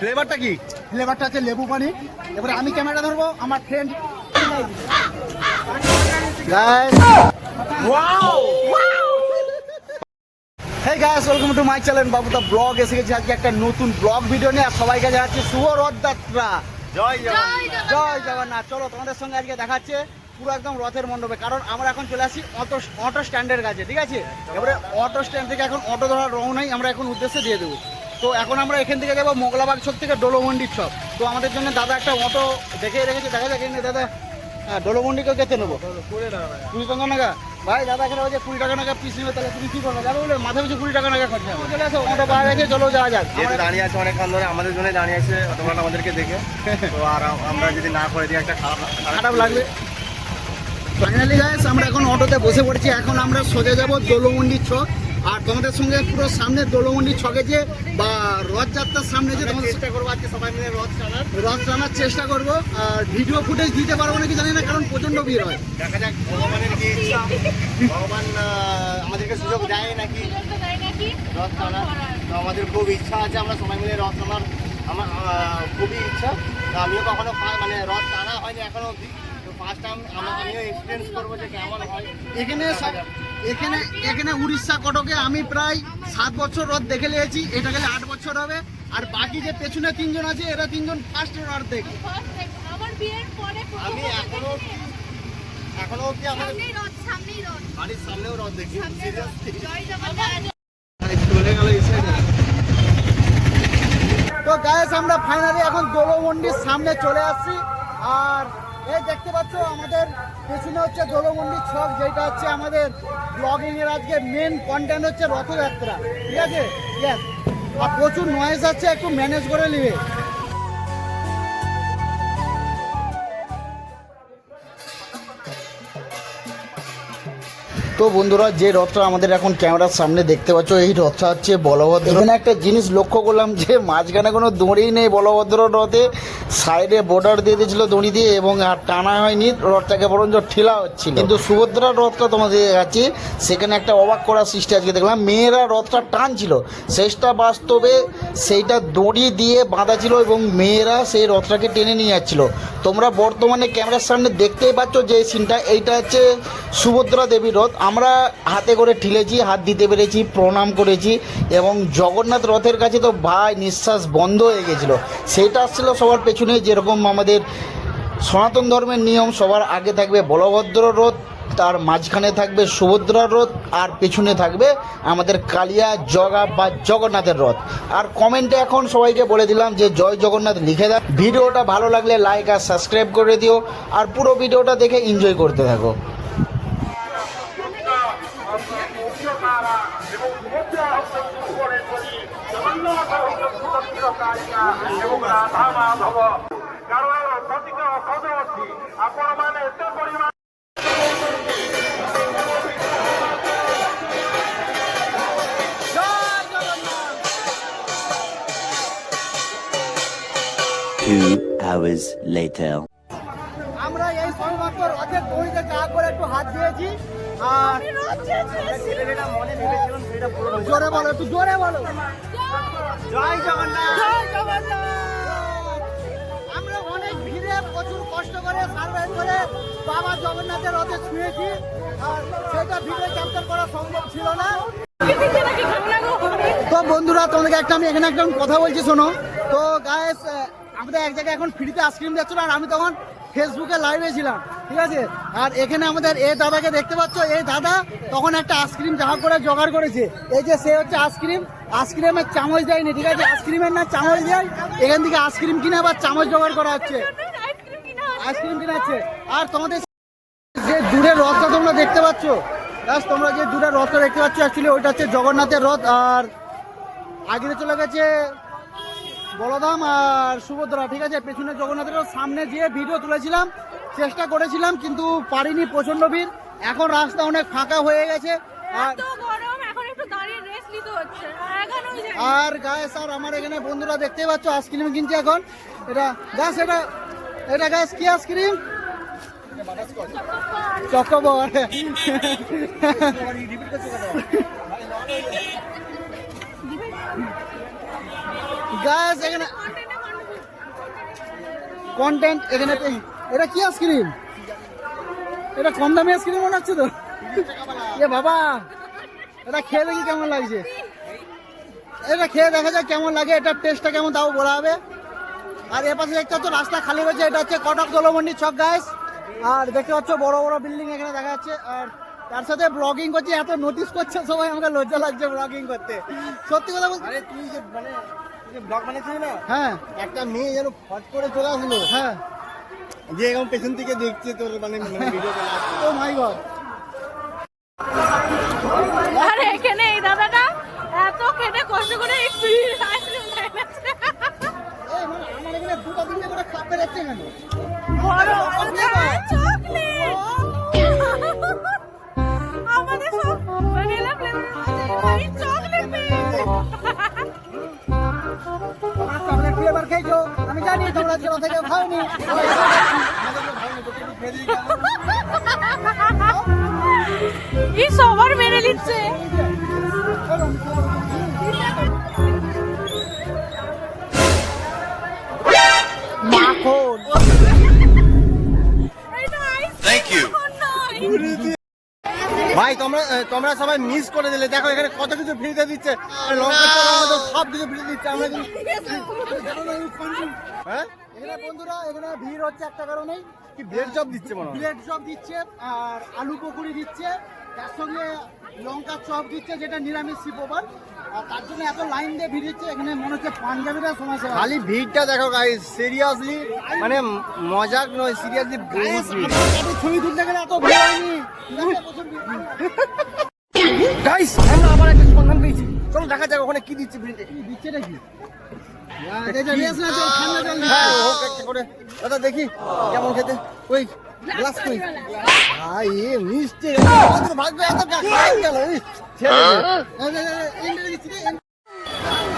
ফ্লেভারটা কি? ফ্লেভারটা আছে লেবু পানি। এবারে আমি ক্যামেরা ধরবো আমার friend guys hey guys welcome to my channel Babu da blog এসে গেছি আজকে একটা নতুন ব্লগ ভিডিও নিয়ে আর সবাইকে জানাচ্ছি শুভ রথযাত্রা জয় জগন্নাথ। জয় জগন্নাথ। চলো তোমাদের সঙ্গে আজকে দেখাচ্ছে পুরো একদম রথের মণ্ডপে কারণ আমরা এখন চলে আসি অটো অটো স্ট্যান্ডের কাছে ঠিক আছে? এবারে অটো স্ট্যান্ড থেকে এখন অটো ধরার রওনাই আমরা এখন উদ্দেশ্যে দিয়ে দেবো। তো এখন আমরা এখান থেকে যাব মোগলাবাগ ছক থেকে ডোলোমন্ডির ছক তো আমাদের জন্য দাদা একটা অটো দেখে রেখেছে দেখা যাক এখানে দাদা হ্যাঁ ডোলোমন্ডিকেও কেটে নেব। কুড়ি টাকা নাগা। ভাই দাদা এখানে বলছে কুড়ি টাকা নাগা পিস নেবে তাহলে তুমি কি করবে? যাবে বলে মাথা পিছু কুড়ি টাকা নাগা খরচা। চলে আসো অটো পাওয়া গেছে চলো যাওয়া যাক। যেহেতু দাঁড়িয়ে আছে অনেকক্ষণ ধরে আমাদের জন্য দাঁড়িয়ে আছে তোমরা আমাদেরকে দেখে। তো আর আমরা যদি না করে দিই একটা খারাপ খারাপ লাগবে। ফাইনালি গাইস আমরা এখন অটোতে বসে পড়েছি এখন আমরা সোজা যাব দোলমন্ডির ছক আর তোমাদের সঙ্গে পুরো সামনে দোলমন্ডির ছকে যে বা রথযাত্রার সামনে যে তোমাদের চেষ্টা করব আজকে সবাই মিলে রথ টানার। রথ টানার চেষ্টা করব। আর ভিডিও ফুটেজ দিতে পারব নাকি জানি না কারণ প্রচণ্ড ভিড় হয়। দেখা যাক ভগবানের কি ইচ্ছা। ভগবান আমাদেরকে সুযোগ দেয় নাকি? রথ টানার। তো আমাদের খুব ইচ্ছা আছে আমরা সবাই মিলে রথ টানার। আমার খুবই ইচ্ছা। তো আমিও কখনো মানে রথ টানা হয়নি এখনও অবধি। এখানে সব- এখানে এখানে উড়িষ্যা কটকে আমি প্রায় সাত বছর রথ দেখে নিয়েছি। এটা গেলে আট বছর হবে। আর বাকি যে পেছনে তিনজন আছে এরা তিনজন ফার্স্ট রথ দেখে। আমি এখনও এখনও বাড়ির সামনেও রথ চলে গেল এই সাইডে তো গায়েস আমরা ফাইনালি এখন দোলমন্ডির সামনে চলে আসছি। আর এই দেখতে পাচ্ছ, আমাদের পেছনে হচ্ছে দোলমন্ডির ছক, যেটা হচ্ছে আমাদের ব্লগিং এর আজকে মেন কন্টেন্ট হচ্ছে রথযাত্রা। ঠিক আছে. আর প্রচুর নয়েজ আছে একটু ম্যানেজ করে নিবে। তো বন্ধুরা, যে রথটা আমাদের এখন ক্যামেরার সামনে দেখতে পাচ্ছ, এই রথটা হচ্ছে বলভদ্র। এখানে একটা জিনিস লক্ষ্য করলাম যে, মাঝখানে কোনো দড়ি নেই বলভদ্র রথে। সাইডে বর্ডার দিয়ে দিয়েছিল দড়ি দিয়ে এবং আর টানা হয়নি, রথটাকে বরঞ্চ ঠেলা হচ্ছিল। কিন্তু সুভদ্রার রথটা তোমাদের দেখাচ্ছি, সেখানে একটা অবাক করার সৃষ্টি আজকে দেখলাম। মেয়েরা রথটা টানছিল, শেষটা বাস্তবে সেইটা দড়ি দিয়ে বাঁধা ছিল এবং মেয়েরা সেই রথটাকে টেনে নিয়ে যাচ্ছিল। তোমরা বর্তমানে ক্যামেরার সামনে দেখতেই পাচ্ছ যে সিনটা এইটা হচ্ছে সুভদ্রা দেবীর রথ। আমরা হাতে করে ঠেলেছি, হাত দিতে পেরেছি, প্রণাম করেছি এবং জগন্নাথ রথের কাছে তো ভাই নিঃশ্বাস বন্ধ হয়ে গেছিল। সেটা আসছিল সবার পেছনে, যেরকম আমাদের সনাতন ধর্মের নিয়ম, সবার আগে থাকবে বলভদ্র রথ, তার মাঝখানে থাকবে সুভদ্রার রথ, আর পেছনে থাকবে আমাদের কালিয়া জগা বা জগন্নাথের রথ। আর কমেন্টে এখন সবাইকে বলে দিলাম যে, জয় জগন্নাথ লিখে দাও। ভিডিওটা ভালো লাগলে লাইক আর সাবস্ক্রাইব করে দিও। আর পুরো ভিডিওটা দেখে এনজয় করতে থাকো। সুরক্ষিতকারিকা এবং রাধা মাধব কারণ ପ୍ରତିକ ସଦବର୍ତ୍ତୀ ଆପଣମାନେ ଏତେ ପରିମାଣ Two hours later. আমরা এই সবেমাত্র রথের দড়িতে চা করে একটু হাত দিয়েছি আর আমি রথ চেয়েছি যেটা মনে ভেবেছিলাম সেটা পুরো জোরে বলো একটু জোরে বলো জয় জগন্নাথ করে বাবা জগন্নাথের রথে ছুঁয়েছি, আর সেটা ভিডিও ক্যাপচার করা সম্ভব ছিল না। তো বন্ধুরা, তোমাদেরকে একটা আমি এখানে একটা কথা বলছি, শোনো। তো গায়েস আমাদের এক জায়গায় এখন ফ্রিতে আইসক্রিম যাচ্ছিল আর আমি তখন ফেসবুকে লাইভে ছিলাম, ঠিক আছে? আর এখানে আমাদের এ দাদাকে দেখতে পাচ্ছ এই দাদা তখন একটা আইসক্রিম যা করে জোগাড় করেছে। এই যে সে হচ্ছে আইসক্রিম আইসক্রিমের চামচ দেয়নি, ঠিক আছে? আইসক্রিমের না, চামচ দেয়। এখান থেকে আইসক্রিম কিনে আবার চামচ জোগাড় করা হচ্ছে। আইসক্রিম কিনা কিনে হচ্ছে আর তোমাদের যে দূরের রথটা তোমরা দেখতে পাচ্ছ ব্যাস তোমরা যে দূরের রথটা দেখতে পাচ্ছ অ্যাকচুয়ালি ওইটা হচ্ছে জগন্নাথের রথ আর আগে চলে গেছে বলদাম আর সুভদ্রা ঠিক আছে? পেছনে জগন্নাথের সামনে যেয়ে ভিডিও তুলেছিলাম চেষ্টা করেছিলাম কিন্তু পারিনি প্রচণ্ড ভিড়। এখন রাস্তা অনেক ফাঁকা হয়ে গেছে আর আর গায়ে স্যার আমার এখানে বন্ধুরা দেখতে পাচ্ছ আইসক্রিম কিনছে এখন। এটা গাছ এটা এটা গাছ কি আইসক্রিম চকোবর গাছ এখানে কন্টেন্ট এখানে এটা কি আইসক্রিম এটা কম দামি আইসক্রিম মনে হচ্ছে তো। এ বাবা, এটা খেয়ে দেখি কেমন লাগছে। এটা খেয়ে দেখা যাক কেমন লাগে এটার টেস্টটা কেমন, তাও বলা হবে। আর এ পাশে দেখতে পাচ্ছ রাস্তা খালি হয়েছে এটা হচ্ছে কটক দোলমন্ডি চক গাছ আর দেখতে পাচ্ছ বড় বড় বিল্ডিং এখানে দেখা যাচ্ছে। আর তার সাথে ব্লগিং করছি এত নোটিস করছে সবাই আমাকে লজ্জা লাগছে ব্লগিং করতে। সত্যি কথা বলছি আরে তুই যে মানে ব্লগ না? হ্যাঁ। একটা মেয়ে যেন ফট করে চলে আসলো। হ্যাঁ। যে এরকম পেছন থেকে দেখছে তোর মানে ভিডিও ও মাই গড আর এখানে এই দাদাটা এত খেতে কষ্ট করে এই ফ্রি আইসক্রিম খাইছে এই মানে আমার এখানে দুটো তিনটে করে কাপ বেরোচ্ছে কেন বড় চকলেট আমাদের সব ভ্যানিলা ফ্লেভার আছে চকলেট পেয়েছে আমার চকলেট ফ্লেভার খেয়েছো আমি জানি তোমরা ছোট থেকে খাওনি। কি সবার মেরে নিচ্ছে। ভাই তোমরা তোমরা সবাই মিস করে দিলে। দেখো এখানে কত কিছু ফ্রিতে দিচ্ছে। সব কিছু ফ্রি দিচ্ছে। আমরা হ্যাঁ? এখানে বন্ধুরা এখানে ভিড় হচ্ছে একটা কারণেই। কি দিচ্ছে মনে হয়? দিচ্ছে আর আলু পকুড়ি দিচ্ছে। তার সঙ্গে লঙ্কা চপ দিচ্ছে যেটা নিরামিষ শিপোবার আর তার জন্য এত লাইন দিয়ে ভিড় দিচ্ছে এখানে মনে হচ্ছে পাঞ্জাবিরা সময় সেবা। খালি ভিড়টা দেখো গাইস সিরিয়াসলি মানে মজাক নয় সিরিয়াসলি ছবি তুলতে গেলে এত ভিড় হয়নি। গাইস আমরা আবার একটা সন্ধান পেয়েছি। চলো দেখা যাক ওখানে কি দিচ্ছে ফ্রিতে কি দিচ্ছে নাকি। হ্যাঁ করে। দাদা দেখি কেমন খেতে। ওই গ্লাস কই? আই এ মিষ্টি। আমাদের ভাগ্য এত খাই গেল এই, ছেড়ে দে। এই যে, এই যে, এন্ডে দিচ্ছি রে, এন্ডে।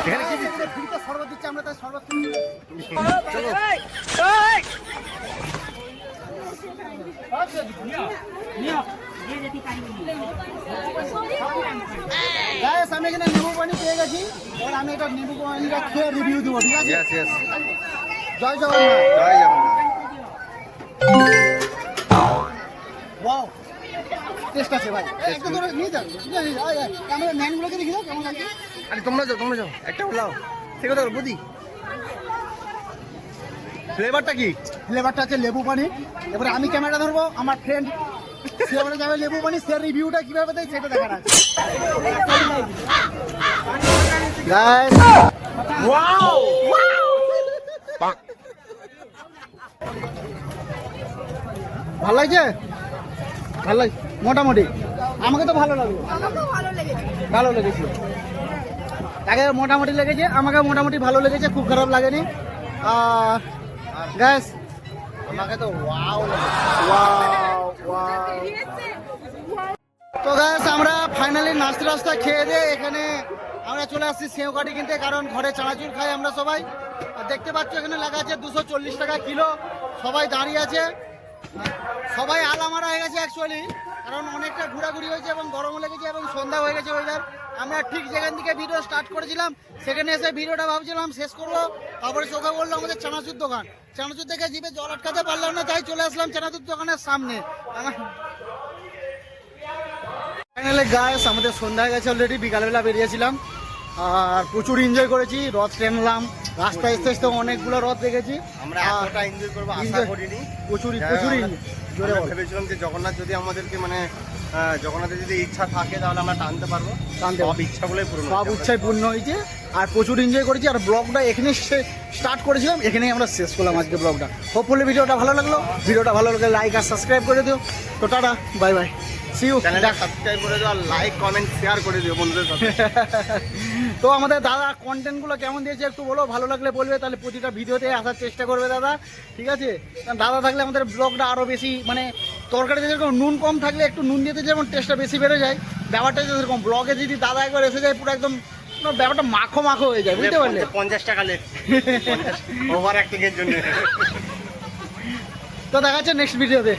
এখানে কি দিচ্ছে? ফ্রিতে শরবত দিচ্ছে আমরা তাই শরবত চলো গাইস আমি এখানে নেবু পানি এবার আমি এটা নেবু পানিটা খেয়ে রিভিউ দেবো ঠিক আছে? ইয়েস ইয়েস জয় জগন্নাথ। জয় জগন্নাথ। ওয়াও টেস্ট আছে ভাই। একটু ধরে নিয়ে যান। ক্যামেরা ম্যানগুলোকে দেখি দাও কেমন লাগছে? আরে তোমরা যাও তোমরা যাও। একটা বলাও ঠিক আছে বুঝি? ফ্লেভারটা কি? ফ্লেভারটা আছে লেবু পানি এবারে আমি ক্যামেরা ধরবো আমার ফ্রেন্ড সে এবারে যাবে লেবু পানি সে রিভিউটা কীভাবে দেয় সেটা দেখার আছে। গাইস ওয়াও ভালো লাগছে? ভালো লাগছে? মোটামুটি। আমাকে তো ভালো লাগল। ভালো লেগেছে। তাকে মোটামুটি লেগেছে আমাকে মোটামুটি ভালো লেগেছে খুব খারাপ লাগেনি। গ্যাস আমাকে তো ওয়াও ওয়াও ওয়াও তো গ্যাস আমরা ফাইনালি নাস্তা রাস্তা খেয়ে দিয়ে এখানে আমরা চলে আসছি সেও কাঠি কিনতে, কারণ ঘরে চানাচুর খাই আমরা সবাই। আর দেখতে পাচ্ছ এখানে লেখা আছে দুশো চল্লিশ টাকা কিলো। সবাই দাঁড়িয়ে আছে। সবাই আলামারা হয়ে গেছে অ্যাকচুয়ালি কারণ অনেকটা ঘোরাঘুরি হয়েছে এবং গরমও লেগেছে এবং সন্ধ্যা হয়ে গেছে ওয়েদার আমরা ঠিক যেখান থেকে ভিডিও স্টার্ট করেছিলাম, সেখানে এসে ভিডিওটা ভাবছিলাম, শেষ করব। তারপরে চোখে বলল আমাদের চানাচুর দোকান। চানাচুর থেকে জিভে জল আটকাতে পারলাম না, তাই চলে আসলাম চানাচুর দোকানের সামনে। গায়েস আমাদের সন্ধ্যা হয়ে গেছে অলরেডি বিকালবেলা বেরিয়েছিলাম। আর প্রচুর এনজয় করেছি রথ টেনলাম রাস্তায় আসতে আসতে অনেকগুলো রথ দেখেছি। আমরা আর এতটা এনজয় করব আশা করিনি। প্রচুর প্রচুর জোরে ভেবেছিলাম যে জগন্নাথ যদি আমাদেরকে মানে জগন্নাথের যদি ইচ্ছা থাকে তাহলে আমরা টানতে পারব। টানতে সব। ইচ্ছাগুলোই পূরণ সব। ইচ্ছাই পূর্ণ হয়েছে। আর প্রচুর এনজয় করেছি। আর ব্লগটা এখানে স্টার্ট করেছিলাম এখানেই আমরা শেষ করলাম আজকে ব্লগটা হোপফুলি ভিডিওটা ভালো লাগল। ভিডিওটা ভালো লাগলে লাইক আর সাবস্ক্রাইব করে দিও। তো tata bye bye see you চ্যানেলটা সাবস্ক্রাইব করে দিও আর লাইক কমেন্ট শেয়ার করে দিও বন্ধুদের সাথে। তো আমাদের দাদা কন্টেন্টগুলো কেমন দিয়েছে একটু বলো ভালো লাগলে বলবে তাহলে প্রতিটা ভিডিওতে আসার চেষ্টা করবে দাদা ঠিক আছে? দাদা থাকলে আমাদের ব্লগটা আরও বেশি মানে তরকারিতে যেরকম নুন কম থাকলে একটু নুন দিতে যেমন টেস্টটা বেশি বেড়ে যায় ব্যাপারটা যেরকম ব্লগে যদি দাদা একবার এসে যায় পুরো একদম ব্যাপারটা মাখো মাখো হয়ে যায় বুঝতে পারলে? পঞ্চাশ টাকা লেট ওভার জন্য। তো দেখা যাচ্ছে নেক্সট ভিডিওতে